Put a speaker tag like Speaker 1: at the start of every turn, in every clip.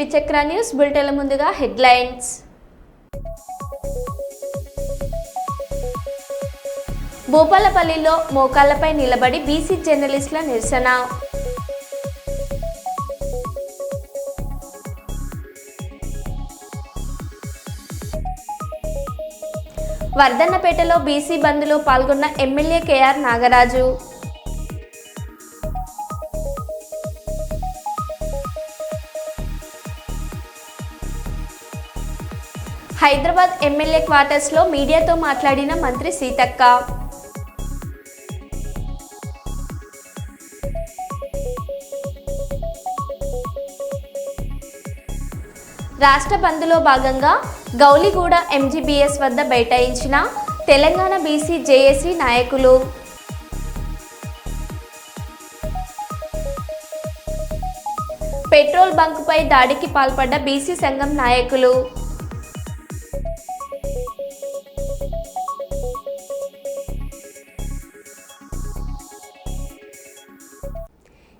Speaker 1: శ్రీచక్ర news బులెటిన్ల ముందుగా headlines. భూపాలపల్లిలో మోకాళ్ళపై నిలబడి BC జర్నలిస్టుల నిరసన. వర్ధన్నపేటలో బీసీ బంద్లో పాల్గొన్న MLA KR Nagaraju. Hyderabad MLA క్వార్టర్స్లో మీడియాతో మాట్లాడిన మంత్రి సీతక్క. రాష్ట్ర బంద్లో భాగంగా గౌలిగూడ ఎంజీబీఎస్ వద్ద బైఠాయించిన తెలంగాణ బీసీ జేఏసీ నాయకులు. పెట్రోల్ బంకుపై దాడికి పాల్పడ్డ బీసీ సంఘం నాయకులు.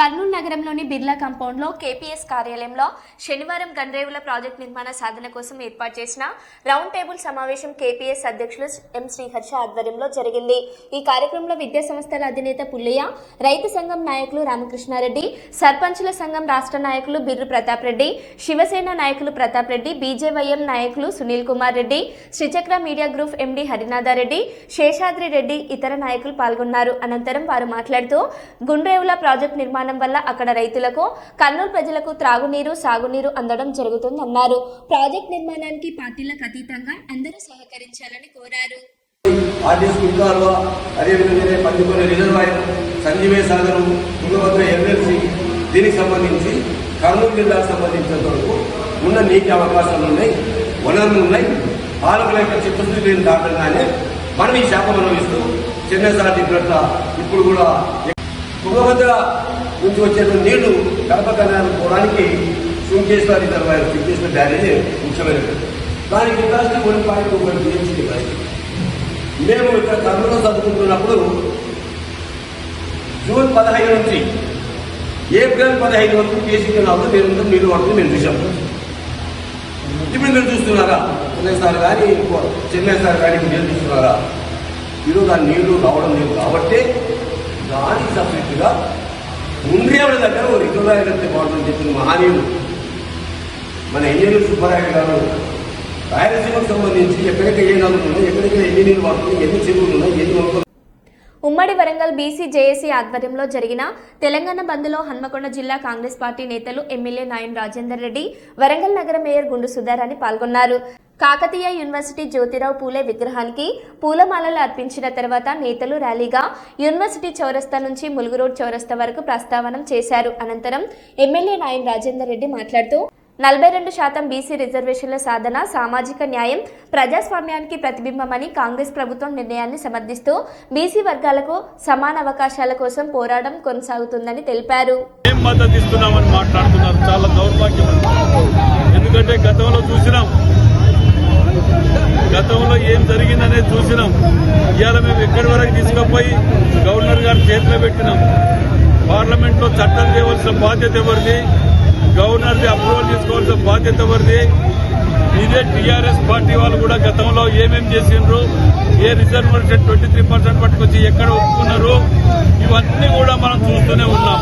Speaker 1: కర్నూలు నగరంలోని బిర్లా కాంపౌండ్లో కేపీఎస్ కార్యాలయంలో శనివారం గన్రేవుల ప్రాజెక్ట్ నిర్మాణ సాధన కోసం ఏర్పాటు చేసిన రౌండ్ టేబుల్ సమావేశం కేపీఎస్ అధ్యక్షులు ఎం శ్రీహర్ష ఆధ్వర్యంలో జరిగింది. ఈ కార్యక్రమంలో విద్యా సంస్థల అధినేత పుల్లయ్య రైతు సంఘం నాయకులు రామకృష్ణారెడ్డి సర్పంచుల సంఘం రాష్ట్ర నాయకులు బిర్రు ప్రతాప్ రెడ్డి శివసేన నాయకులు ప్రతాప్ రెడ్డి బీజేవైఎం నాయకులు Sunil Kumar Reddy Srichakra media group MD Harinathareddy Seshadri Reddy ఇతర నాయకులు పాల్గొన్నారు. అనంతరం వారు మాట్లాడుతూ గుండ్రేవుల ప్రాజెక్టు నిర్మాణం వల్ల అక్కడ రైతులకు కర్నూలు ప్రజలకు త్రాగునీరు సాగునీరు అందడం జరుగుతుందన్నారు. ప్రాజెక్ట్ నిర్మాణానికి పార్టీలకు అతీతంగా అందరూ సహకరించాలని కోరారు.
Speaker 2: ఆర్డీఎస్ అదేవిధంగా రిజర్వాయర్ సంజీవే సాగరం తుంగభద్ర దీనికి సంబంధించి కర్నూలు జిల్లాకు సంబంధించినంత వరకు ఉన్న నీటి అవకాశాలు ఉన్నాయి వనరులు ఉన్నాయి. పాలకుల యొక్క చిత్తశుద్ధి దాటంగానే మనం ఈ శాఖ అనుభవిస్తూ చెన్నై సార్ చెప్పినట్ల ఇప్పుడు కూడా తుంగభద్ర నుంచి వచ్చేటువంటి నీళ్ళు కడప కళ్యాణం పోవడానికి శృంకేశ్వర తర్వాత శృంకేశ్వర బ్యారేజ్ ముఖ్యమైనది దానికి capacity one point one TMC capacity మేము ఇక్కడ కర్నూలు చదువుకుంటున్నప్పుడు జూన్ పదహైదు నుంచి ఏప్రిల్ పదహైదు వరకు కేసీ కెనాల్లో మీరు నీళ్ళు వాడుతుంది మేము చూసాం ఇప్పుడు మీరు చూస్తున్నారా? చెన్నై సార్ కానీ చెన్నై సార్ కానీ మీరు చూస్తున్నారా? ఈరోజు ఆ నీళ్ళు రావడం లేదు కాబట్టి దానికి సపరేట్గా ఉండ్రేవుల దగ్గర ఓ రికవరీ కడితే బాగుంటుందని చెప్పిన మహానీయులు మన ఇంజనీర్ సుబ్బారాయుడు గారు రాయలసీమకు సంబంధించి ఎక్కడెక్కడ ఏ నదులు ఉన్నాయి ఎక్కడెక్కడ ఎన్ని నీళ్ళు పడుతున్నాయి ఎన్ని చెరువులు ఉన్నాయి ఎన్ని మొక్కలు
Speaker 1: ఉమ్మడి వరంగల్ బీసీ జేఏసీ ఆధ్వర్యంలో జరిగిన తెలంగాణ బంద్లో హన్మకొండ జిల్లా కాంగ్రెస్ పార్టీ నేతలు ఎమ్మెల్యే నాయం రాజేందర్ రెడ్డి వరంగల్ నగర మేయర్ గుండు సుధారాణి పాల్గొన్నారు. కాకతీయ యూనివర్సిటీ జ్యోతిరావు పూలే విగ్రహానికి పూలమాలలు అర్పించిన తర్వాత నేతలు ర్యాలీగా యూనివర్సిటీ చౌరస్తా నుంచి ములుగు రోడ్ చౌరస్తా వరకు ప్రస్తావన చేశారు. అనంతరం ఎమ్మెల్యే నాయం రాజేందర్ రెడ్డి మాట్లాడుతూ నలభై రెండు శాతం బీసీ రిజర్వేషన్ల సాధన సామాజిక న్యాయం ప్రజాస్వామ్యానికి ప్రతిబింబమని కాంగ్రెస్ ప్రభుత్వం నిర్ణయాన్ని సమర్థిస్తూ బీసీ వర్గాలకు సమాన అవకాశాల కోసం పోరాటం కొనసాగుతుందని తెలిపారు.
Speaker 3: చాలా దౌర్భాగ్యం ఎందుకంటే గతంలో చూసినాం గతంలో ఏం జరిగిందనేది చూసినాం. ఇవాళ మేము ఎక్కడి వరకు తీసుకుపోయి గవర్నర్ గారి చేతిలో పెట్టినాం. పార్లమెంట్లో చట్టం చేయవలసిన బాధ్యత ఎవరిది? గవర్నర్ది అప్రూవల్ తీసుకోవాల్సిన బాధ్యత ఎవరిది? ఇదే టీఆర్ఎస్ పార్టీ వాళ్ళు కూడా గతంలో ఏమేం చేసిండ్రు? ఏ రిజర్వేషన్ ట్వంటీ త్రీ పర్సెంట్ పట్టుకొచ్చి ఎక్కడ ఒప్పుకున్నారు? ఇవన్నీ కూడా మనం చూస్తూనే ఉన్నాం.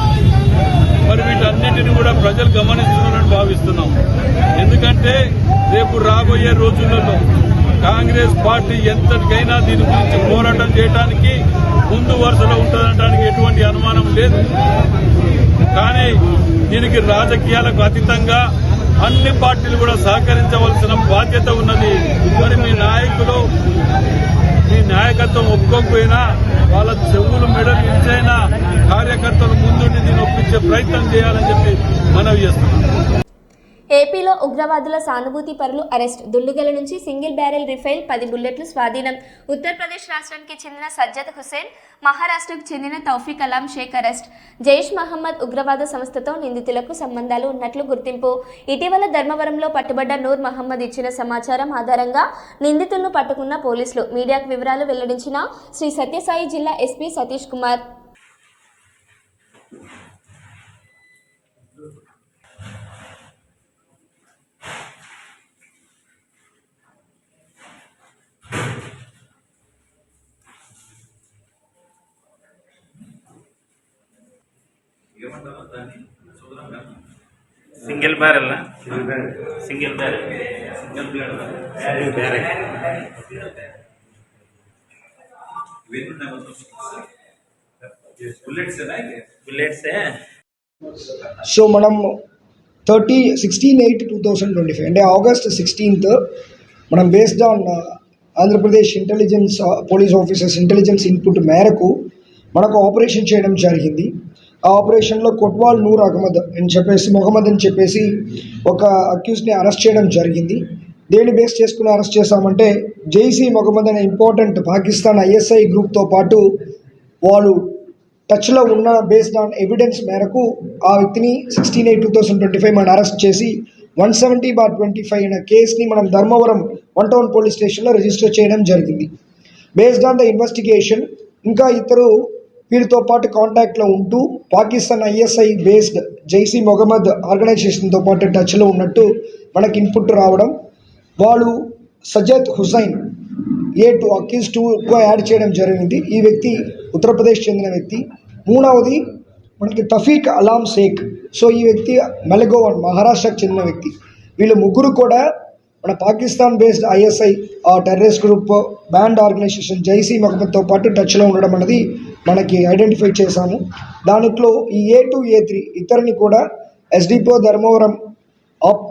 Speaker 3: వీటిని కూడా ప్రజలు గమనిస్తున్నారని భావిస్తున్నాం. ఎందుకంటే రేపు రాబోయే రోజులలో కాంగ్రెస్ పార్టీ ఎంతటికైనా దీని గురించి పోరాటం చేయడానికి ముందు వరుసలో ఉంటుందనడానికి ఎటువంటి అనుమానం లేదు. కానీ దీనికి రాజకీయాలకు అతీతంగా అన్ని పార్టీలు కూడా సహకరించవలసిన బాధ్యత ఉన్నది. మరి మీ నాయకులు మీ నాయకత్వం ఒప్పుకోకపోయినా వాళ్ళ చెవులు మెడలు ఇచ్చైనా కార్యకర్తలు ముందుండి దీన్ని ఒప్పించే ప్రయత్నం చేయాలని చెప్పి మనవి చేస్తున్నాం.
Speaker 1: ఏపీలో ఉగ్రవాదుల సానుభూతి పరులు అరెస్ట్. దుల్లుగల నుంచి సింగిల్ బ్యారెల్ రిఫైల్ పది బుల్లెట్లు స్వాధీనం. ఉత్తరప్రదేశ్ రాష్ట్రానికి చెందిన సజ్జద్ హుసేన్ మహారాష్ట్రకు చెందిన తౌఫీక్ అలాం షేక్ అరెస్ట్. జైష్ మహమ్మద్ ఉగ్రవాద సంస్థతో నిందితులకు సంబంధాలు ఉన్నట్లు గుర్తింపు. ఇటీవల ధర్మవరంలో పట్టుబడ్డ నూర్ మహమ్మద్ ఇచ్చిన సమాచారం ఆధారంగా నిందితులను పట్టుకున్న పోలీసులు. మీడియాకు వివరాలు వెల్లడించిన శ్రీ సత్యసాయి జిల్లా SP Satish Kumar.
Speaker 4: Single barrel single barrel single
Speaker 5: so మనం thirty sixteen eight two thousand twenty five అంటే ఆగస్ట్ సిక్స్టీన్త్ మనం based on Andhra Pradesh intelligence police officers intelligence input మేరకు మనకు ఆపరేషన్ చేయడం జరిగింది. ఆ ఆపరేషన్లో కొట్వాల్ నూర్ అహ్మద్ అని చెప్పేసి మొహమ్మద్ అని చెప్పేసి ఒక అక్యూస్ని అరెస్ట్ చేయడం జరిగింది. దేని బేస్ చేసుకుని అరెస్ట్ చేశామంటే జైసీ మొహమ్మద్ అనే ఇంపార్టెంట్ పాకిస్తాన్ ఐఎస్ఐ గ్రూప్తో పాటు వాళ్ళు టచ్లో ఉన్న బేస్డ్ ఆన్ ఎవిడెన్స్ మేరకు ఆ వ్యక్తిని sixteen eight two thousand twenty five మనం అరెస్ట్ చేసి one seventy bar twenty five అనే కేసుని మనం ధర్మవరం వన్ టౌన్ పోలీస్ స్టేషన్లో రిజిస్టర్ చేయడం జరిగింది. బేస్డ్ ఆన్ ద ఇన్వెస్టిగేషన్ ఇంకా ఇద్దరు వీరితో పాటు కాంటాక్ట్లో ఉంటూ పాకిస్తాన్ ఐఎస్ఐ బేస్డ్ జైసీ మొహమ్మద్ ఆర్గనైజేషన్తో పాటు టచ్లో ఉన్నట్టు మనకి ఇన్పుట్ రావడం. వాళ్ళు Sajad Hussain A two accused టూగా యాడ్ చేయడం జరిగింది. ఈ వ్యక్తి ఉత్తరప్రదేశ్ చెందిన వ్యక్తి. మూడవది మనకి తఫీక్ అలాం షేక్. సో ఈ వ్యక్తి మెలగోవన్ మహారాష్ట్రకు చెందిన వ్యక్తి. వీళ్ళు ముగ్గురు కూడా మన Pakistan based ISI terrorist group banned organisation Jaishe మహమ్మద్తో పాటు టచ్లో ఉండడం అనేది మనకి ఐడెంటిఫై చేశాము. దాంట్లో ఈ ఏ టూ ఏ త్రీ ఇతరుని కూడా ఎస్డిపో ధర్మవరం ఆప్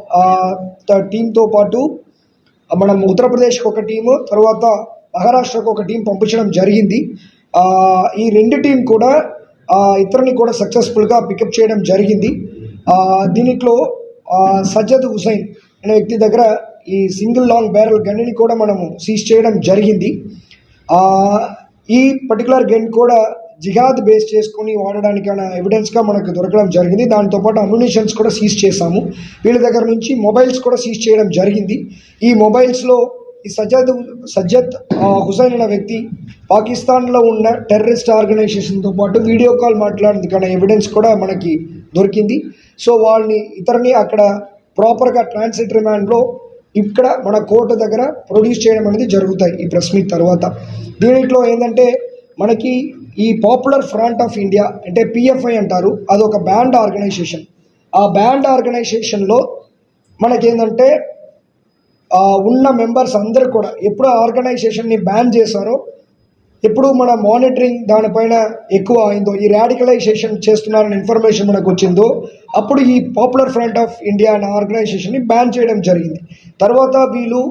Speaker 5: టీంతో పాటు మనం ఉత్తరప్రదేశ్కి ఒక టీము తర్వాత మహారాష్ట్రకు ఒక టీం పంపించడం జరిగింది. ఈ రెండు టీం కూడా ఇతరుని కూడా సక్సెస్ఫుల్గా పికప్ చేయడం జరిగింది. దీనిట్లో దీనిలో సజ్జద్ హుసైన్ అనే వ్యక్తి దగ్గర ఈ సింగిల్ లాంగ్ బ్యారల్ గన్నిని కూడా మనము సీజ్ చేయడం జరిగింది. ఈ పర్టికులర్ గన్ కూడా జిహాద్ బేస్ చేసుకొని వాడడానికి ఎవిడెన్స్గా మనకు దొరకడం జరిగింది. దాంతోపాటు అమ్యునిషన్స్ కూడా సీజ్ చేశాము. వీళ్ళ దగ్గర నుంచి మొబైల్స్ కూడా సీజ్ చేయడం జరిగింది. ఈ మొబైల్స్లో ఈ సజ్జద్ సజ్జద్ హుసైన్ అనే వ్యక్తి పాకిస్తాన్లో ఉన్న టెర్రరిస్ట్ ఆర్గనైజేషన్తో పాటు వీడియో కాల్ మాట్లాడేందుకు ఎవిడెన్స్ కూడా మనకి దొరికింది. సో వాళ్ళని ఇతరుని అక్కడ ప్రాపర్గా ట్రాన్సిట్ రిమాండ్లో ఇక్కడ మన కోర్టు దగ్గర ప్రొడ్యూస్ చేయడం అనేది జరుగుతాయి ఈ ప్రెస్ మీట్ తర్వాత. దీనిట్లో ఏంటంటే మనకి ఈ పాపులర్ ఫ్రంట్ ఆఫ్ ఇండియా అంటే పిఎఫ్ఐ అంటారు అదొక బ్యాండ్ ఆర్గనైజేషన్. ఆ బ్యాండ్ ఆర్గనైజేషన్లో మనకేంటంటే ఉన్న మెంబర్స్ అందరూ కూడా ఎప్పుడు ఆర్గనైజేషన్ని బ్యాన్ చేశారో ఎప్పుడు మన మానిటరింగ్ దానిపైన ఎక్కువ అయిందో ఈ రాడికలైజేషన్ చేస్తున్నారని ఇన్ఫర్మేషన్ మనకు వచ్చిందో అప్పుడు ఈ పాపులర్ ఫ్రంట్ ఆఫ్ ఇండియా అనే ఆర్గనైజేషన్ని బ్యాన్ చేయడం జరిగింది. తర్వాత వీళ్ళు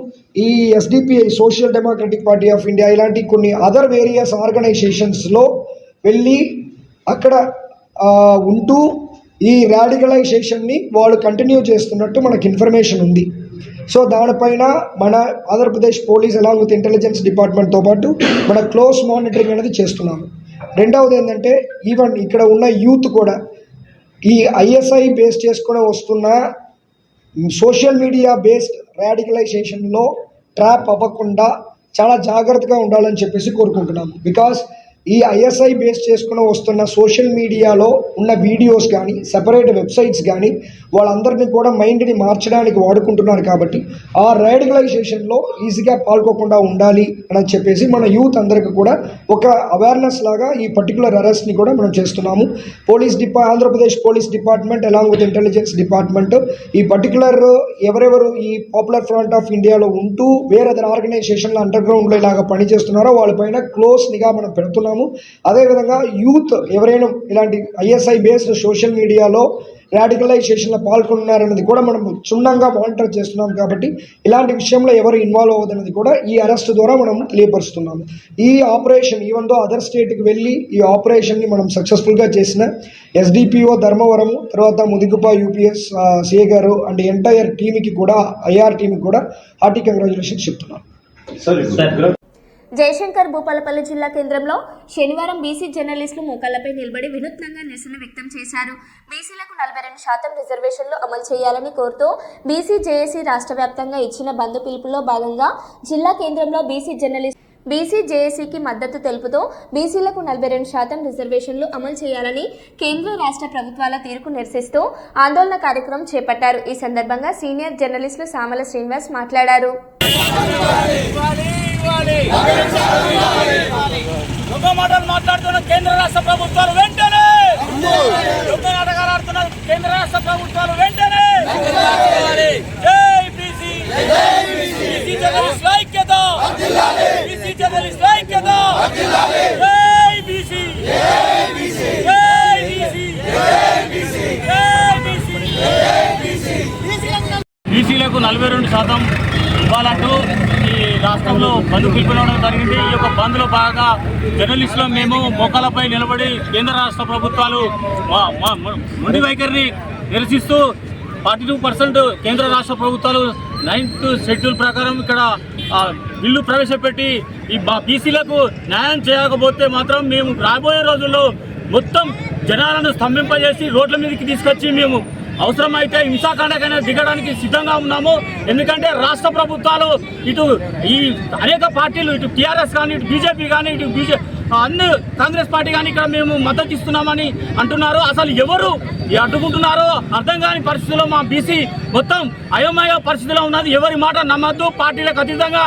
Speaker 5: ఈ SDPI social democratic party of India ఇలాంటి కొన్ని అదర్ వేరియస్ ఆర్గనైజేషన్స్లో వెళ్ళి అక్కడ ఉంటూ ఈ రాడికలైజేషన్ని వాళ్ళు కంటిన్యూ చేస్తున్నట్టు మనకు ఇన్ఫర్మేషన్ ఉంది. సో దానిపైన మన Andhra Pradesh police along with intelligence డిపార్ట్మెంట్తో పాటు మన క్లోజ్ మానిటరింగ్ అనేది చేస్తున్నాము. రెండవది ఏంటంటే ఈవెన్ ఇక్కడ ఉన్న యూత్ కూడా ఈ ఐఎస్ఐ బేస్ చేసుకుని వస్తున్న సోషల్ మీడియా బేస్డ్ రాడికలైజేషన్లో ట్రాప్ అవ్వకుండా చాలా జాగ్రత్తగా ఉండాలని చెప్పేసి కోరుకుంటున్నాము. బికాస్ ఈ ఐఎస్ఐ బేస్ చేసుకుని వస్తున్న సోషల్ మీడియాలో ఉన్న వీడియోస్ కానీ సెపరేట్ వెబ్సైట్స్ కానీ వాళ్ళందరినీ కూడా మైండ్ని మార్చడానికి వాడుకుంటున్నారు కాబట్టి ఆ రైడిగలైజేషన్లో ఈజీగా పాల్గొకుండా ఉండాలి అని చెప్పేసి మన యూత్ అందరికీ కూడా ఒక అవేర్నెస్ లాగా ఈ పర్టికులర్ అరెస్ట్ని కూడా మనం చేస్తున్నాము. పోలీస్ డిపా Andhra Pradesh police department along with intelligence department ఈ పర్టికులర్ ఎవరెవరు ఈ పాపులర్ ఫ్రంట్ ఆఫ్ ఇండియాలో ఉంటూ వేరే అదర్ ఆర్గనైజేషన్లో అండర్ గ్రౌండ్లో ఇలాగ పనిచేస్తున్నారో వాళ్ళపైన క్లోజ్ నిఘా మనం పెడుతున్నాము. అదేవిధంగా యూత్ ఎవరైనా ఇలాంటి ఐఎస్ఐ బేస్డ్ సోషల్ మీడియాలో రాడికలైజేషన్లో పాల్గొన్నారన్నది కూడా మనం క్షుణ్ణంగా మానిటర్ చేస్తున్నాం కాబట్టి ఇలాంటి విషయంలో ఎవరు ఇన్వాల్వ్ అవ్వదన్నది కూడా ఈ అరెస్ట్ ద్వారా మనం తెలియపరుస్తున్నాము. ఈ ఆపరేషన్ ఈవెన్ దో అదర్ స్టేట్కి వెళ్ళి ఈ ఆపరేషన్ని మనం సక్సెస్ఫుల్గా చేసిన ఎస్డిపిఓ ధర్మవరం తర్వాత ముదిగుప యూపీఎస్ సిఏ గారు అండ్ ఎంటైర్ టీమ్కి కూడా ఐఆర్ టీమ్కి కూడా హార్టీ కంగ్రాచులేషన్స్ చెప్తున్నాను
Speaker 1: జయశంకర్ భూపాలపల్లి జిల్లా కేంద్రంలో శనివారం బీసీ జర్నలిస్టులు మోకాళ్ళపై నిలబడి వినూత్నంగా నిరసన వ్యక్తం చేశారు. బీసీలకు నలభై రెండు శాతం రిజర్వేషన్లు అమలు చేయాలని కోరుతూ బీసీ జేఏసీ రాష్ట్ర వ్యాప్తంగా ఇచ్చిన బంధు పిలుపులో భాగంగా జిల్లా కేంద్రంలో బీసీ జర్నలిస్ట్ బీసీ జేఏసీకి మద్దతు తెలుపుతూ బీసీలకు నలభై రెండు శాతం రిజర్వేషన్లు అమలు చేయాలని కేంద్ర రాష్ట్ర ప్రభుత్వాల తీరుకు నిరసిస్తూ ఆందోళన కార్యక్రమం చేపట్టారు. ఈ సందర్భంగా సీనియర్ జర్నలిస్టులు సామల శ్రీనివాస్ మాట్లాడారు.
Speaker 6: ఒక మాటలు మాట్లాడుతున్న కేంద్ర రాష్ట్ర ప్రభుత్వాలు వెంటనే! దొంగ నాటకాలు ఆడుతున్న కేంద్ర రాష్ట్ర ప్రభుత్వాలు వెంటనే! జై ఐక్యత! బీసీ ఐక్యత! బీసీలకు నలభై రెండు శాతం ఇవ్వాలంటూ ఈ రాష్ట్రంలో బంద్ పిలుపునడం జరిగింది. ఈ యొక్క బంద్లో బాగా జర్నలిస్టులు మేము మొక్కలపై నిలబడి కేంద్ర రాష్ట్ర ప్రభుత్వాలు మా- మా- మా మొండి వైఖరిని నిరసిస్తూ ఫార్టీ టూ పర్సెంట్ కేంద్ర రాష్ట్ర ప్రభుత్వాలు నైన్త్ షెడ్యూల్ ప్రకారం ఇక్కడ బిల్లు ప్రవేశపెట్టి ఈ బీసీలకు న్యాయం చేయకపోతే మాత్రం మేము రాబోయే రోజుల్లో మొత్తం జనాలను స్తంభింపజేసి రోడ్ల మీదకి తీసుకొచ్చి మేము అవసరమైతే హింసాకాండకైనా దిగడానికి సిద్ధంగా ఉన్నాము. ఎందుకంటే రాష్ట్ర ప్రభుత్వాలు ఇటు ఈ అనేక పార్టీలు ఇటు టీఆర్ఎస్ కానీ ఇటు బీజేపీ కానీ ఇటు బీజే అన్ని కాంగ్రెస్ పార్టీ కానీ ఇక్కడ మేము మద్దతు ఇస్తున్నామని అంటున్నారు. అసలు ఎవరు అడ్డుకుంటున్నారో అర్థం కాని పరిస్థితిలో మా బీసీ మొత్తం అయోమయ పరిస్థితిలో ఉన్నది. ఎవరి మాట నమ్మద్దు. పార్టీలకు అతీతంగా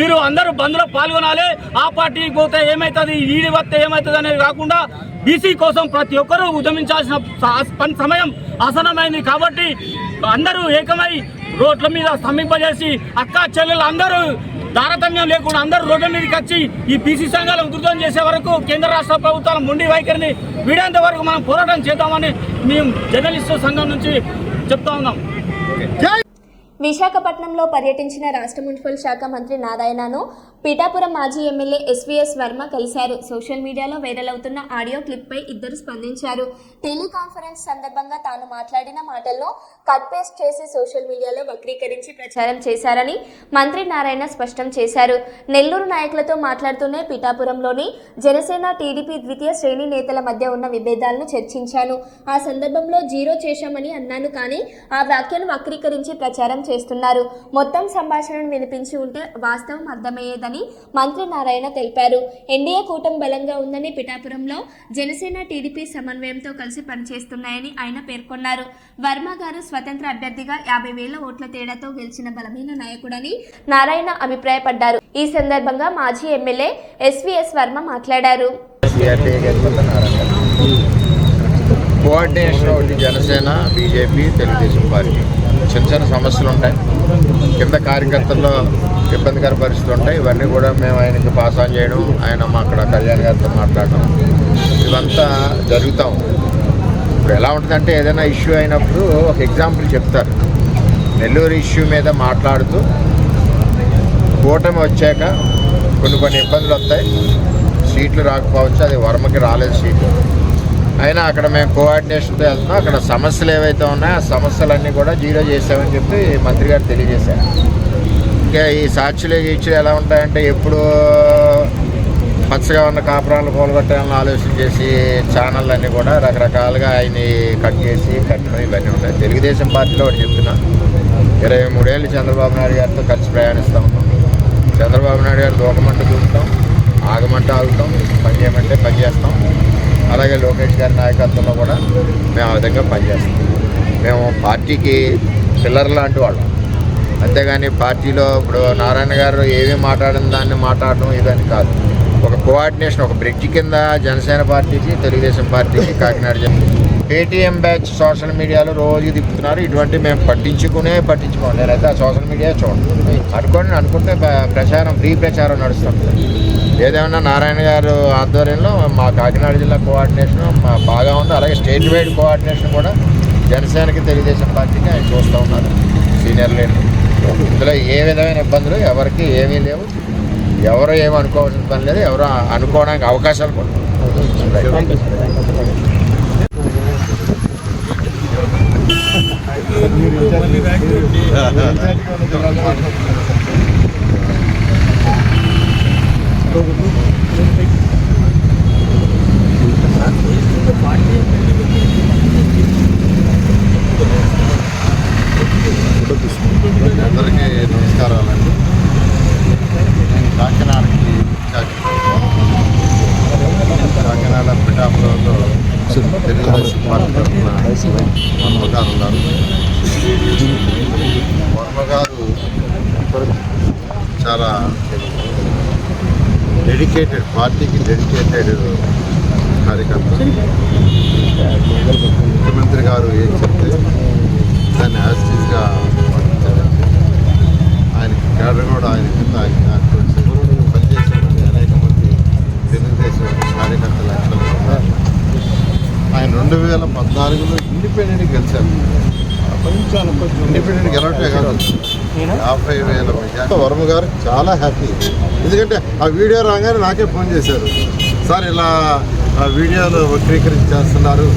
Speaker 6: మీరు అందరూ బంద్లో పాల్గొనాలి. ఆ పార్టీకి పోతే ఏమవుతుంది ఈడి వస్తే ఏమవుతుంది అనేది కాకుండా బీసీ కోసం ప్రతి ఒక్కరూ ఉద్యమించాల్సిన పని సమయం ఆసనమైంది కాబట్టి అందరూ ఏకమై రోడ్ల మీద స్తంభింపజేసి అక్క చెల్లెలు అందరూ తారతమ్యం లేకుండా అందరూ రోడ్ల మీదకి వచ్చి ఈ బీసీ సంఘాలను ఉధృతం చేసే వరకు కేంద్ర రాష్ట్ర ప్రభుత్వాల మొండి వైఖరిని వీడేంత వరకు మనం పోరాటం చేద్దామని మేము జర్నలిస్టు సంఘం నుంచి చెప్తా ఉన్నాం.
Speaker 1: విశాఖపట్నంలో పర్యటించిన రాష్ట్ర మున్సిపల్ శాఖ మంత్రి నారాయణను పిఠాపురం మాజీ ఎమ్మెల్యే ఎస్వీఎస్ వర్మ కలిశారు. సోషల్ మీడియాలో వైరల్ అవుతున్న ఆడియో క్లిప్పై ఇద్దరు స్పందించారు. టెలికాన్ఫరెన్స్ సందర్భంగా తాను మాట్లాడిన మాటలను కట్ పేస్ట్ చేసి సోషల్ మీడియాలో వక్రీకరించి ప్రచారం చేశారని మంత్రి నారాయణ స్పష్టం చేశారు. నెల్లూరు నాయకులతో మాట్లాడుతూనే పిఠాపురంలోని జనసేన టీడీపీ ద్వితీయ శ్రేణి నేతల మధ్య ఉన్న విభేదాలను చర్చించాను. ఆ సందర్భంలో జీరో చేశామని అన్నాను కానీ ఆ వ్యాఖ్యను వక్రీకరించి ప్రచారం చేస్తున్నారు. మొత్తం సంభాషణను వినిపించి ఉంటే వాస్తవం అర్థమయ్యేదని మంత్రి నారాయణ తెలిపారు. ఎన్డీఏ కూటమి బలంగా ఉందని పిఠాపురంలో జనసేన టీడీపీ సమన్వయంతో కలిసి పనిచేస్తున్నాయని ఆయన పేర్కొన్నారు. వర్మ గారు స్వతంత్ర అభ్యర్థిగా యాభై వేల ఓట్ల తేడాతో గెలిచిన బలమైన నాయకుడని నారాయణ అభిప్రాయపడ్డారు. ఈ సందర్భంగా మాజీ ఎమ్మెల్యే ఎస్వీఎస్ వర్మ మాట్లాడారు.
Speaker 7: కోఆర్డినేషన్ ఒకటి జనసేన బీజేపీ తెలుగుదేశం పార్టీ. చిన్న చిన్న సమస్యలు ఉంటాయి కింద కార్యకర్తల్లో ఇబ్బందికర పరిస్థితులు ఉంటాయి. ఇవన్నీ కూడా మేము ఆయనకి పాస్ ఆన్ చేయడం ఆయన మా అక్కడ కళ్యాణ్ గారితో మాట్లాడడం ఇవంతా జరుగుతాం. ఇప్పుడు ఎలా ఉంటుందంటే ఏదైనా ఇష్యూ అయినప్పుడు ఒక ఎగ్జాంపుల్ చెప్తారు. నెల్లూరు ఇష్యూ మీద మాట్లాడుతూ కూటమి వచ్చాక కొన్ని కొన్ని ఇబ్బందులు వస్తాయి. సీట్లు రాకపోవచ్చు అది వర్మకి రాలేదు సీట్లు అయినా అక్కడ మేము కోఆర్డినేషన్తో వెళ్తున్నాం. అక్కడ సమస్యలు ఏవైతే ఉన్నాయో ఆ సమస్యలన్నీ కూడా జీరో చేసామని చెప్పి మంత్రి గారు తెలియజేశారు. ఇంకా ఈ సాక్షులు గీక్షులు ఎలా ఉంటాయంటే ఎప్పుడు పచ్చగా ఉన్న కాపురాలు పోలగొట్టాలని ఆలోచన చేసి ఛానళ్ళన్నీ కూడా రకరకాలుగా ఆయన్ని కట్ చేసి కట్టడం ఇవన్నీ ఉంటాయి. తెలుగుదేశం పార్టీలో ఒకటి చెప్తున్నా. ఇరవై మూడేళ్ళు చంద్రబాబు నాయుడు గారితో కలిసి ప్రయాణిస్తూ ఉన్నాం. చంద్రబాబు నాయుడు గారు దూకమంటే దూకుతాం ఆగమంటే ఆగుతాం పని చేయమంటే పని చేస్తాం. అలాగే లోకేష్ గారి నాయకత్వంలో కూడా మేము ఆ విధంగా పనిచేస్తాం. మేము పార్టీకి పిల్లర్ లాంటి వాళ్ళం. అంతేగాని పార్టీలో ఇప్పుడు నారాయణ గారు ఏమీ మాట్లాడిన దాన్ని మాట్లాడడం ఇదని కాదు. ఒక కోఆర్డినేషన్ ఒక బ్రిడ్జ్ కింద జనసేన పార్టీకి తెలుగుదేశం పార్టీకి కాకినాడ జిల్లా పేటీఎం బ్యాచ్ సోషల్ మీడియాలో రోజు తిప్పుతున్నారు. ఇటువంటి మేము పట్టించుకునే పట్టించుకోండి నేనైతే ఆ సోషల్ మీడియా చూడండి అనుకోండి అనుకుంటే ప్రచారం ఫ్రీ ప్రచారం నడుస్తుంది ఏదేమన్నా నారాయణ గారు ఆధ్వర్యంలో మా కాకినాడ జిల్లా కోఆర్డినేషన్ మా బాగా ఉంది. అలాగే స్టేట్ వైడ్ కోఆర్డినేషన్ కూడా జనసేనకి తెలుగుదేశం పార్టీకి ఆయన చూస్తూ ఉన్నారు. సీనియర్ లీడర్ ఇందులో ఏ విధమైన ఇబ్బందులు ఎవరికి ఏమీ లేవు. ఎవరు ఏమి అనుకోవాల్సిన పని లేదు. ఎవరు అనుకోవడానికి అవకాశాలు కూడా అందరికీ నమస్కారాలండి. కాకినాడకి కాకినాడ పిఠాపురంలో తెలుగుదేశం పార్టీ తరఫున గారు. ఉన్నారు చాలా డెడికేటెడ్ పార్టీకి డెడికేటెడ్ కార్యకర్త.
Speaker 8: ముఖ్యమంత్రి గారు ఏం చెప్తే దాన్ని యాజిటీస్గా ఆయనకి కేడర్ కూడా ఆయన కింద ఆయన ఆయన పనిచేసేటువంటి అనేక మంది తెలుగుదేశం కార్యకర్తలు ఆయన రెండు వేల పద్నాలుగులో ఇండిపెండెంట్ గెలిచారు. ఇండిపెండెంట్ గెలవటే కాదు. యాభై వేల. వర్మ గారు? చాలా హ్యాపీ ఎందుకంటే ఆ వీడియో రాగానే నాకే ఫోన్ చేశారు. సార్ ఇలా ఆ వీడియోలు వక్రీకరించేస్తున్నారు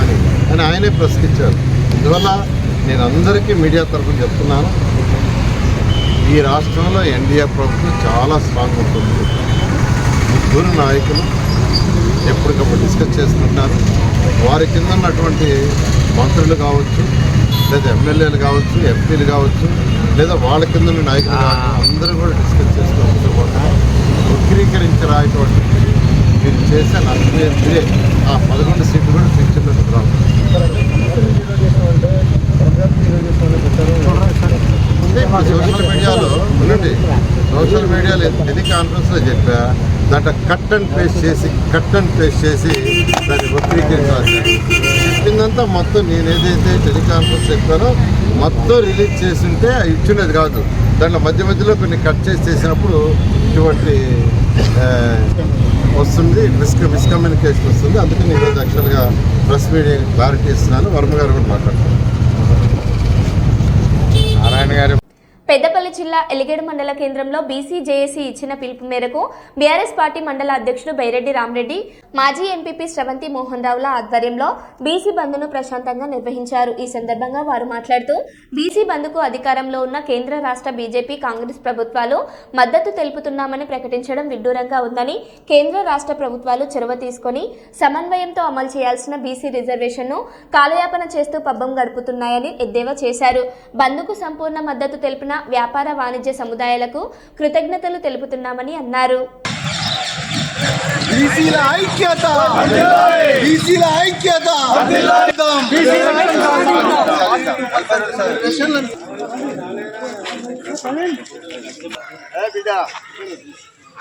Speaker 8: అని. అని ఆయనే ప్రశ్నించారు. అందువల్ల నేను అందరికీ మీడియా తరఫున చెప్తున్నాను. ఈ రాష్ట్రంలో ఎన్డీఏ ప్రభుత్వం చాలా స్ట్రాంగ్ ఉంటుంది. ముగ్గురు నాయకులు ఎప్పటికప్పుడు డిస్కస్ చేస్తుంటారు. వారి కింద ఉన్నటువంటి మంత్రులు కావచ్చు లేదా ఎమ్మెల్యేలు కావచ్చు ఎంపీలు కావచ్చు లేదా వాళ్ళ కింద నాయకులు అందరూ కూడా డిస్కస్ చేసుకుంటూ వక్రీకరించి రాయటువంటి మీరు చేసే నష్టమే మీరే ఆ పదకొండు సీట్లు కూడా ఫిక్చర్లో రావు సోషల్ మీడియాలో ఉండండి సోషల్ మీడియాలో టెలికాన్ఫరెన్స్లో చెప్పా దాంట్లో కట్ అండ్ పేస్ట్ చేసి కట్ అండ్ పేస్ట్ చేసి దాన్ని వక్రీకరించి చెప్పిందంతా మొత్తం నేను ఏదైతే టెలికాన్ఫరెన్స్ చెప్పానో మొత్తం రిలీజ్ చేస్తుంటే ఇచ్చినది కాదు. దాంట్లో మధ్య మధ్యలో కొన్ని కట్ చేసి చేసినప్పుడు ఇటువంటి వస్తుంది మిస్ మిస్కమ్యూనికేషన్ వస్తుంది. అందుకని ఈరోజు యాక్చువల్గా ప్రెస్ మీడియా క్లారిటీ ఇస్తున్నాను. వర్మ గారు కూడా మాట్లాడుతున్నారు.
Speaker 7: నారాయణ గారు
Speaker 1: పెద్దపల్లి జిల్లా ఎలిగేడు మండల కేంద్రంలో బీసీ జేఏసీ ఇచ్చిన పిలుపు మేరకు బీఆర్ఎస్ పార్టీ మండల అధ్యక్షుడు బైరెడ్డి రామరెడ్డి మాజీ ఎంపీపీ స్రవంతి మోహన్ రావుల ఆధ్వర్యంలో బీసీ బంద్ను ప్రశాంతంగా నిర్వహించారు. ఈ సందర్భంగా వారు మాట్లాడుతూ బీసీ బంద్కు అధికారంలో ఉన్న కేంద్ర రాష్ట్ర బీజేపీ కాంగ్రెస్ ప్రభుత్వాలు మద్దతు తెలుపుతున్నామని ప్రకటించడం విడ్డూరంగా ఉందని కేంద్ర రాష్ట్ర ప్రభుత్వాలు చొరవ తీసుకొని సమన్వయంతో అమలు చేయాల్సిన బీసీ రిజర్వేషన్ను కాలయాపన చేస్తూ పబ్బం గడుపుతున్నాయని ఎద్దేవా చేశారు. బంద్కు సంపూర్ణ మద్దతు తెలిపిన వ్యాపార వాణిజ్య సముదాయాలకు కృతజ్ఞతలు తెలుపుతున్నామని అన్నారు.
Speaker 9: బీసీల ఐక్యత! బీసీల ఐక్యత!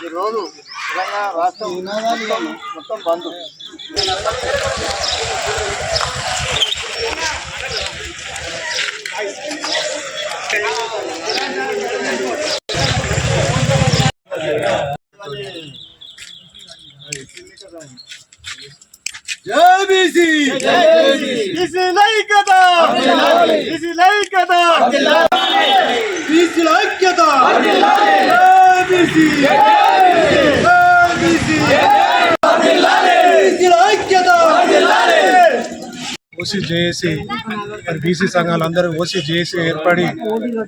Speaker 9: ఈరోజు తెలంగాణ రాష్ట్రం మొత్తం మొత్తం బంద్ జేబీసీ బీసీ ఐక్యత బీసీ ఐక్యత బీసీ ఐక్యత బీసీ బీసీ బీసీ ఐక్యత
Speaker 10: ఓసీ జేఏసీ మరి బీసీ సంఘాలు అందరూ ఓసీ జేఏసీ ఏర్పడి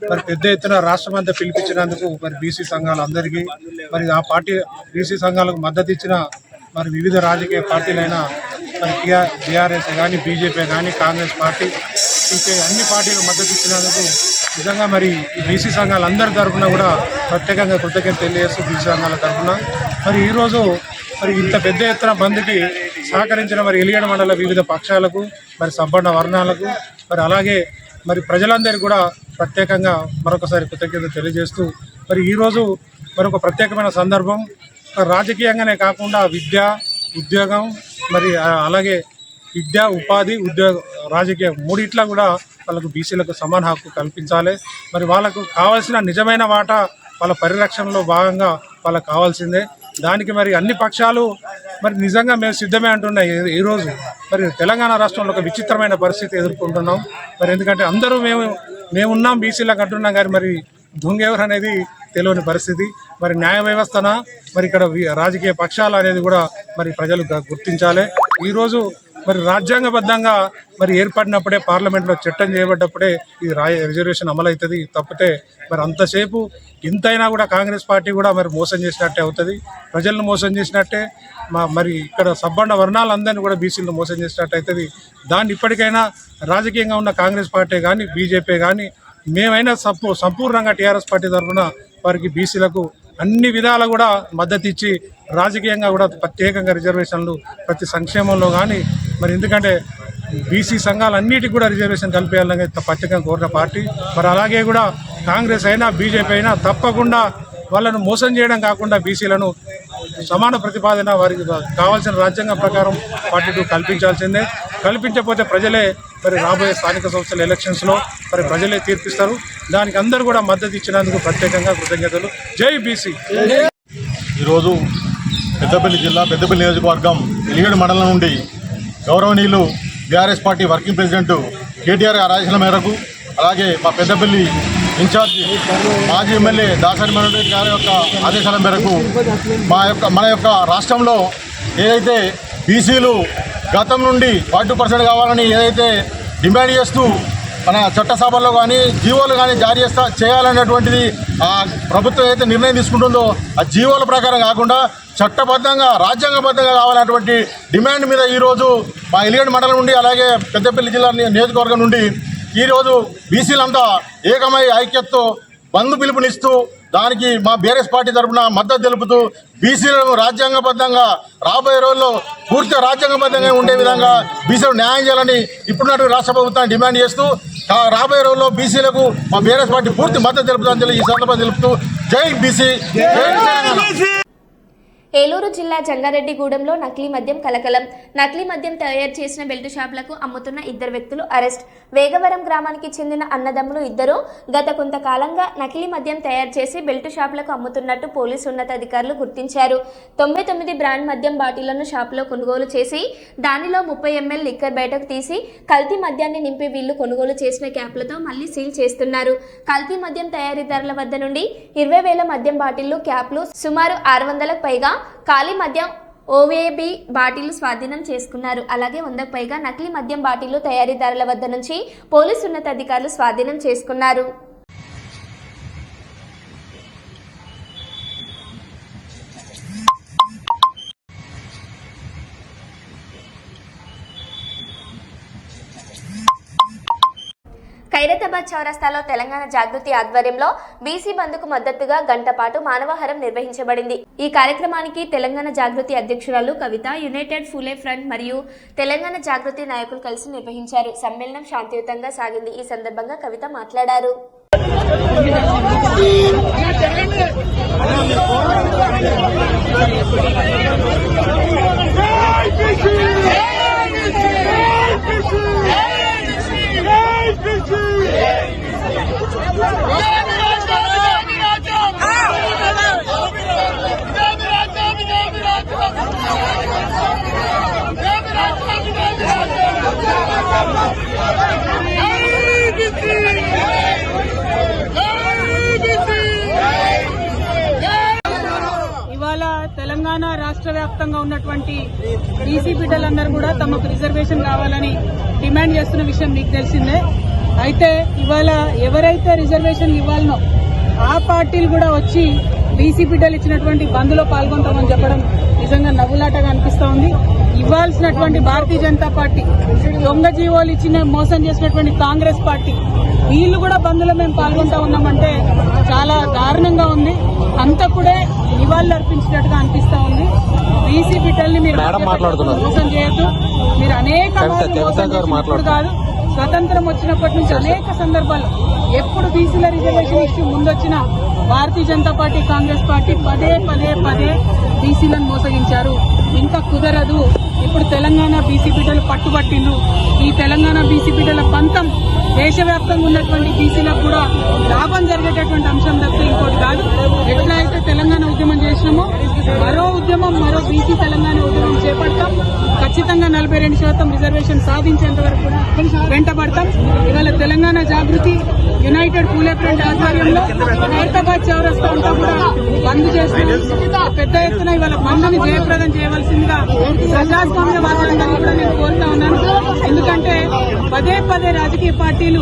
Speaker 10: మరి పెద్ద ఎత్తున రాష్ట్రం అంతా పిలిపించినందుకు మరి బీసీ సంఘాలు అందరికీ మరి ఆ పార్టీ బీసీ సంఘాలకు మద్దతు ఇచ్చిన మరి వివిధ రాజకీయ పార్టీలైన మరి టీఆర్ బీఆర్ఎస్ కానీ బీజేపీ కానీ కాంగ్రెస్ పార్టీ ఇంకే అన్ని పార్టీలు మద్దతు ఇచ్చినందుకు నిజంగా మరి బీసీ సంఘాలు అందరి తరఫున కూడా ప్రత్యేకంగా కృతజ్ఞత తెలియజేస్తూ బీసీ సంఘాల తరఫున. మరి ఈరోజు మరి ఇంత పెద్ద ఎత్తున బంద్కి సహకరించిన మరి ఎలిగడ మండల వివిధ పక్షాలకు మరి సంపన్న వర్ణాలకు మరి అలాగే మరి ప్రజలందరికీ కూడా ప్రత్యేకంగా మరొకసారి కృతజ్ఞత తెలియజేస్తూ మరి ఈరోజు మరి ఒక ప్రత్యేకమైన సందర్భం. మరి రాజకీయంగానే కాకుండా విద్య ఉద్యోగం మరి అలాగే విద్య ఉపాధి ఉద్యోగ రాజకీయ మూడిట్లా కూడా వాళ్ళకు బీసీలకు సమాన హక్కు కల్పించాలి. మరి వాళ్ళకు కావాల్సిన నిజమైన వాటా వాళ్ళ పరిరక్షణలో భాగంగా వాళ్ళకు కావాల్సిందే. దానికి మరి అన్ని పక్షాలు మరి నిజంగా మేము సిద్ధమే అంటున్నాయి ఈరోజు మరి తెలంగాణ రాష్ట్రంలో ఒక విచిత్రమైన పరిస్థితి ఎదుర్కొంటున్నాం. మరి ఎందుకంటే అందరూ మేము మేమున్నాం బీసీలకు అంటున్నాం కానీ మరి దొంగెవరు అనేది తెలియని పరిస్థితి. మరి న్యాయ వ్యవస్థన మరి ఇక్కడ రాజకీయ పక్షాలు అనేది కూడా మరి ప్రజలు గుర్తించాలి. ఈరోజు మరి రాజ్యాంగబద్ధంగా మరి ఏర్పడినప్పుడే పార్లమెంట్లో చట్టం చేయబడ్డప్పుడే ఈ రాయ రిజర్వేషన్ అమలవుతుంది. తప్పితే మరి అంతసేపు ఇంతైనా కూడా కాంగ్రెస్ పార్టీ కూడా మరి మోసం చేసినట్టే అవుతుంది. ప్రజలను మోసం చేసినట్టే మా మరి ఇక్కడ సబ్బండ వర్ణాలందరినీ కూడా బీసీలను మోసం చేసినట్టు అవుతుంది. దాన్ని ఇప్పటికైనా రాజకీయంగా ఉన్న కాంగ్రెస్ పార్టీ కానీ బీజేపీ కానీ మేమైనా సంపూ సంపూర్ణంగా టీఆర్ఎస్ పార్టీ తరఫున వారికి బీసీలకు అన్ని విధాలు కూడా మద్దతు ఇచ్చి రాజకీయంగా కూడా ప్రత్యేకంగా రిజర్వేషన్లు ప్రతి సంక్షేమంలో కానీ మరి ఎందుకంటే బీసీ సంఘాలన్నిటికీ కూడా రిజర్వేషన్ కల్పించాలని ప్రత్యేకంగా కోరిన పార్టీ. మరి అలాగే కూడా కాంగ్రెస్ అయినా బీజేపీ అయినా తప్పకుండా వాళ్ళను మోసం చేయడం కాకుండా బీసీలను సమాన ప్రతిపాదన వారికి కావాల్సిన రాజ్యాంగం ప్రకారం పార్టీ టూ కల్పించాల్సిందే. కల్పించకపోతే ప్రజలే మరి రాబోయే స్థానిక సంస్థల ఎలక్షన్స్లో మరి ప్రజలే తీర్పిస్తారు. దానికి అందరూ కూడా మద్దతు ఇచ్చినందుకు ప్రత్యేకంగా కృతజ్ఞతలు. జై బీసీ
Speaker 11: ఈరోజు పెద్దపల్లి జిల్లా పెద్దపల్లి నియోజకవర్గం ఎలిగేడు మండలం నుండి గౌరవనీయులు BRS party working president KTR గారి ఆదేశాల మేరకు అలాగే మా పెద్దపల్లి ఇన్ఛార్జి మాజీ ఎమ్మెల్యే దాసరి మనోహర్ గారి యొక్క ఆదేశాల మేరకు మా యొక్క మన యొక్క రాష్ట్రంలో ఏదైతే బీసీలు గతం నుండి ఫార్టీ పర్సెంట్ కావాలని ఏదైతే డిమాండ్ చేస్తూ మన చట్టసభల్లో కానీ జీవోలు కానీ జారీ చేస్తా చేయాలనేటువంటిది ఆ ప్రభుత్వం అయితే నిర్ణయం తీసుకుంటుందో ఆ జీవోల ప్రకారం కాకుండా చట్టబద్ధంగా రాజ్యాంగబద్ధంగా కావాలన్నటువంటి డిమాండ్ మీద ఈరోజు మా ఎలిగడ్ మండలం నుండి అలాగే పెద్దపల్లి జిల్లా నియోజకవర్గం నుండి ఈరోజు బీసీలంతా ఏకమై ఐక్యతతో బంద్ పిలుపునిస్తూ దానికి మా బీఆర్ఎస్ పార్టీ తరఫున మద్దతు తెలుపుతూ బీసీలను రాజ్యాంగబద్ధంగా రాబోయే రోజుల్లో పూర్తిగా రాజ్యాంగబద్ధంగా ఉండే విధంగా బీసీలకు న్యాయం చేయాలని ఇప్పుడున్నటువంటి రాష్ట్ర ప్రభుత్వాన్ని డిమాండ్ చేస్తూ రాబోయే రోజుల్లో బీసీలకు మా బీఆర్ఎస్ పార్టీ పూర్తి మద్దతు తెలుపుతుందని చెప్పి ఈ సందర్భంగా తెలుపుతూ జై బీసీ
Speaker 1: ఏలూరు జిల్లా జంగారెడ్డిగూడెంలో నకిలీ మద్యం కలకలం. నకిలీ మద్యం తయారు చేసిన బెల్ట్ షాపులకు అమ్ముతున్న ఇద్దరు వ్యక్తులు అరెస్ట్. వేగవరం గ్రామానికి చెందిన అన్నదమ్ములు ఇద్దరు గత కొంతకాలంగా నకిలీ మద్యం తయారు చేసి బెల్ట్ షాపులకు అమ్ముతున్నట్టు పోలీసు ఉన్నతాధికారులు గుర్తించారు. తొంభై తొమ్మిది బ్రాండ్ మద్యం బాటిళ్ళను షాపులో కొనుగోలు చేసి దానిలో ముప్పై ఎంఎల్ లిక్కర్ బయటకు తీసి కల్తీ మద్యాన్ని నింపి వీళ్ళు కొనుగోలు చేసిన క్యాప్లతో మళ్ళీ సీల్ చేస్తున్నారు. కల్తీ మద్యం తయారీదారుల వద్ద నుండి ఇరవై వేల మద్యం బాటిళ్ళు క్యాప్లు సుమారు ఆరు వందలకు పైగా ఖాళీ మద్యం ఓవేబి బాటిల్ స్వాధీనం చేసుకున్నారు. అలాగే వందకు పైగా నకిలీ మద్యం బాటిళ్ళు తయారీదారుల వద్ద నుంచి పోలీసు ఉన్నతాధికారులు స్వాధీనం చేసుకున్నారు. ఖైరతాబాద్ చౌరస్తాలో తెలంగాణ జాగృతి ఆధ్వర్యంలో బీసీ బంద్కు మద్దతుగా గంట పాటు మానవహారం నిర్వహించబడింది. ఈ కార్యక్రమానికి తెలంగాణ జాగృతి అధ్యక్షురాలు కవిత యునైటెడ్ ఫూలే ఫ్రంట్ మరియు తెలంగాణ జాగృతి నాయకులు కలిసి నిర్వహించారు. సమ్మేళనం శాంతియుతంగా సాగింది. ఈ సందర్భంగా కవిత మాట్లాడారు.
Speaker 12: ఇవాళ తెలంగాణ రాష్ట్ర వ్యాప్తంగా ఉన్నటువంటి బీసీ బిడ్డలందరూ కూడా తమకు రిజర్వేషన్ కావాలని డిమాండ్ చేస్తున్న విషయం మీకు తెలిసిందే. అయితే ఇవాళ ఎవరైతే రిజర్వేషన్ ఇవ్వాలనో ఆ పార్టీలు కూడా వచ్చి బీసీ బిడ్డలు ఇచ్చినటువంటి బంద్లో పాల్గొంటామని చెప్పడం నిజంగా నవ్వులాటగా అనిపిస్తా ఉంది. ఇవ్వాల్సినటువంటి భారతీయ జనతా పార్టీ దొంగ జీవోలు ఇచ్చిన మోసం చేసినటువంటి కాంగ్రెస్ పార్టీ వీళ్ళు కూడా బంద్లో మేము పాల్గొంటా ఉన్నామంటే చాలా దారుణంగా ఉంది. అంతకుడే నివాళులు అర్పించినట్టుగా అనిపిస్తా ఉంది. బీసీ బిడ్డల్ని మీరు మోసం చేయొద్దు. మీరు అనేక మోసం కాదు. స్వతంత్రం వచ్చినప్పటి నుంచి అనేక సందర్భాల్లో ఎప్పుడు బీసీల రిజర్వేషన్ ఇష్యూ ముందొచ్చిన భారతీయ జనతా పార్టీ కాంగ్రెస్ పార్టీ పదే పదే పదే బీసీలను మోసగించారు. ఇంకా కుదరదు. ఇప్పుడు తెలంగాణ బీసీ బిడ్డలు పట్టుబట్టిండ్రు. ఈ తెలంగాణ బీసీ బిడ్డల పంతం దేశవ్యాప్తంగా ఉన్నటువంటి బీసీలకు కూడా లాభం జరిగేటటువంటి అంశం తప్పితే ఇంకోటి కాదు. ఎట్లా అయితే తెలంగాణ ఉద్యమం చేసినామో మరో ఉద్యమం మరో బీసీ తెలంగాణ ఉద్యమం చేపడతాం. ఖచ్చితంగా నలభై రెండు శాతం రిజర్వేషన్ సాధించేంత వరకు కూడా వెంటబడతాం. ఇవాళ తెలంగాణ జాగృతి యునైటెడ్ పూలే ఫ్రంట్ ఆధ్వర్యంలో హైదరాబాద్ చౌరస్తా అంతా కూడా బంద్ చేస్తున్నాం. పెద్ద ఎత్తున ఇవాళ బంద్ని జయప్రదం చేయవలసిందిగా ప్రజాస్వామ్య వాతావరణాన్ని కూడా నేను కోరుతా ఉన్నాను. ఎందుకంటే పదే పదే రాజకీయ పార్టీ పార్టీలు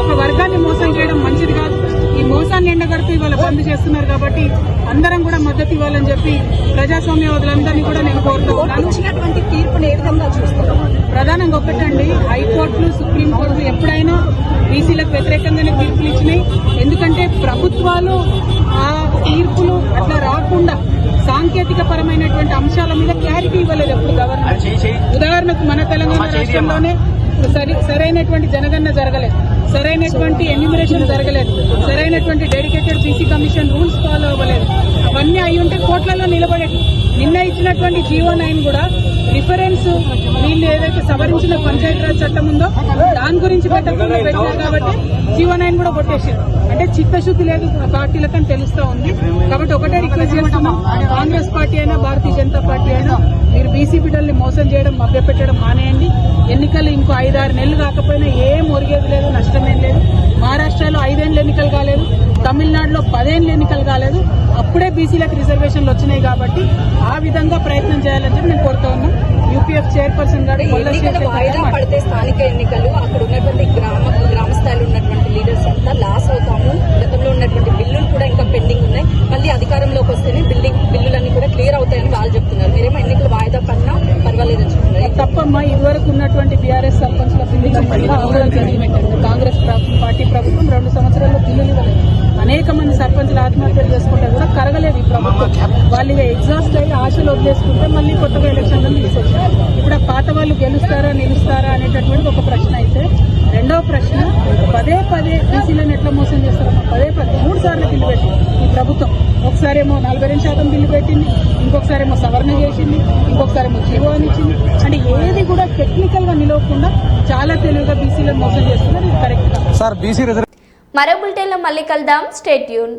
Speaker 12: ఒక వర్గాన్ని మోసం చేయడం మంచిది కాదు. ఈ మోసాన్ని ఎండగడుతూ ఇవాళ బంద్ చేస్తున్నారు కాబట్టి అందరం కూడా మద్దతు ఇవ్వాలని చెప్పి ప్రజాస్వామ్యవాదులందరినీ కూడా నేను కోరుతూ ఉన్నాను.
Speaker 13: ఇచ్చినటువంటి తీర్పును ఏ విధంగా చూస్తారు?
Speaker 12: ప్రధానంగా ఒకటండి హైకోర్టులు సుప్రీంకోర్టులు ఎప్పుడైనా బీసీలకు వ్యతిరేకంగానే తీర్పులు ఇచ్చినాయి. ఎందుకంటే ప్రభుత్వాలు ఆ తీర్పులు అట్లా రాకుండా సాంకేతిక పరమైనటువంటి అంశాల మీద క్లారిటీ ఇవ్వలేదు ఎప్పుడు గవర్నమెంట్ ఉదాహరణకు మన తెలంగాణ రాష్ట్రంలోనే సరి సరైనటువంటి జనగణన జరగలేదు. సరైనటువంటి ఎన్యూమరేషన్ జరగలేదు. సరైనటువంటి dedicated BC commission rules follow అవ్వలేదు. అవన్నీ అయి ఉంటే కోట్లలో నిలబడేది. నిన్న ఇచ్చినటువంటి జీవో నైన్ కూడా రిఫరెన్స్ వీళ్ళు ఏదైతే సవరించిన పంచాయతీరాజ్ చట్టం ఉందో దాని గురించి పెట్టకుండా పెట్టారు కాబట్టి జీవో నైన్ కూడా కొట్టేసారు అంటే చిత్తశుద్ధి లేదు పార్టీలకని తెలుస్తా ఉంది. కాబట్టి ఒకటే రిక్వెస్ట్ చేస్తున్నాం. కాంగ్రెస్ పార్టీ అయినా భారతీయ జనతా పార్టీ అయినా మీరు బీసీ బిడ్డల్ని మోసం చేయడం మభ్యపెట్టడం మానేయండి. ఎన్నికలు ఇంకో ఐదారు నెలలు కాకపోయినా ఏం ఒరిగేది లేదు నష్టమేం లేదు. మహారాష్ట్రలో ఐదేళ్ళు ఎన్నికలు కాలేదు. తమిళనాడులో పదేళ్ళు ఎన్నికలు కాలేదు. అప్పుడే బీసీలకు రిజర్వేషన్లు వచ్చినాయి కాబట్టి ఆ విధంగా ప్రయత్నం చేయాలని చెప్పి నేను కోరుతా ఉన్నాం. యూపీఎఫ్ చైర్పర్సన్ గారు
Speaker 13: ఎన్నికలు వాయిదా పడితే స్థానిక ఎన్నికలు అక్కడ ఉన్నటువంటి గ్రామ గ్రామ స్థాయిలో ఉన్నటువంటి లీడర్స్ అంతా లాస్ అవుతాము గతంలో ఉన్నటువంటి బిల్లులు కూడా ఇంకా పెండింగ్ ఉన్నాయి మళ్ళీ అధికారంలోకి వస్తేనే బిల్డింగ్ బిల్లులన్నీ కూడా క్లియర్ అవుతాయని వాళ్ళు చెప్తున్నారు మీరేమో ఎన్నికలు వాయిదా పడినా పర్వాలేదని చెప్తున్నారు
Speaker 12: తప్పమ్మా ఇదివరకు ఉన్నటువంటి బీఆర్ఎస్ సర్పంచ్ల బిల్లులు ఆందోళన జరిగినట్టు కాంగ్రెస్ ప్ర- పార్టీ ప్రభుత్వం రెండు సంవత్సరాల్లో బిల్లులు ఇవ్వలేదు అనేక మంది సర్పంచ్లు ఆత్మహత్యలు చేసుకుంటే కూడా కరగలేదు ఈ ప్రభుత్వం వాళ్ళు ఇక ఎగ్జాస్ట్ అయ్యి ఆశలు వదిలేసుకుంటే మళ్ళీ కొత్తగా ఎలక్షన్లు తీసుకొచ్చారు. ఇప్పుడు ఆ పాత వాళ్ళు గెలుస్తారా నిలుస్తారా అనేటటువంటి ఒక ప్రశ్న అయితే రెండవ ప్రశ్న పదే పదే బీసీలను ఎట్లా మోసం చేస్తారమ్మా పదే పదే మూడు సార్లు బిల్లు పెట్టి ఈ ప్రభుత్వం. ఒకసారేమో నలభై రెండు శాతం బిల్లు పెట్టింది ఇంకొకసారి ఏమో సవరణ చేసింది ఇంకొకసారి ఏమో జీవో అని ఇచ్చింది అంటే ఏది కూడా టెక్నికల్గా నిలవకుండా చాలా తెలివిగా బీసీలను మోసం చేస్తున్నారు ఇది కరెక్ట్ కాదు.
Speaker 1: మరో బులెటిన్లో మళ్ళీ కలుద్దాం. State tune